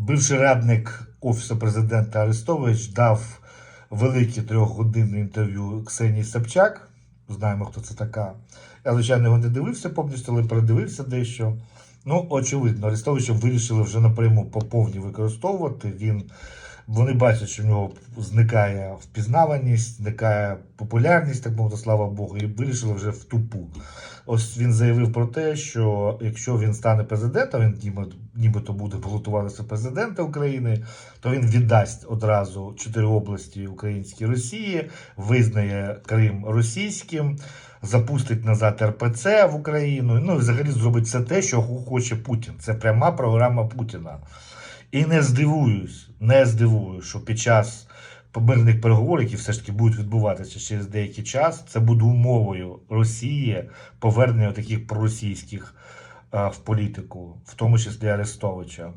Бивший радник Офісу президента Арестович дав велике трьохгодинне інтерв'ю Ксенії Собчак. Знаємо, хто це така. Я, звичайно, його не дивився повністю, але передивився дещо. Ну, очевидно, Арестовича вирішили вже напряму по повній використовувати. Він, вони бачать, що в нього зникає впізнаваність, зникає популярність, так мовити, слава Богу, і вирішили вже в тупу. Ось він заявив про те, що якщо він стане президентом, він ніби, нібито буде балотуватися президента України, то він віддасть одразу чотири області українській Росії, визнає Крим російським, запустить назад РПЦ в Україну. Ну і взагалі зробить все те, що хоче Путін. Це пряма програма Путіна. І не здивуюсь, не здивуюсь, що під час мирних переговорів, які все ж таки будуть відбуватися через деякий час, це буде умовою Росії повернення таких проросійських е, в політику, в тому числі Арестовича.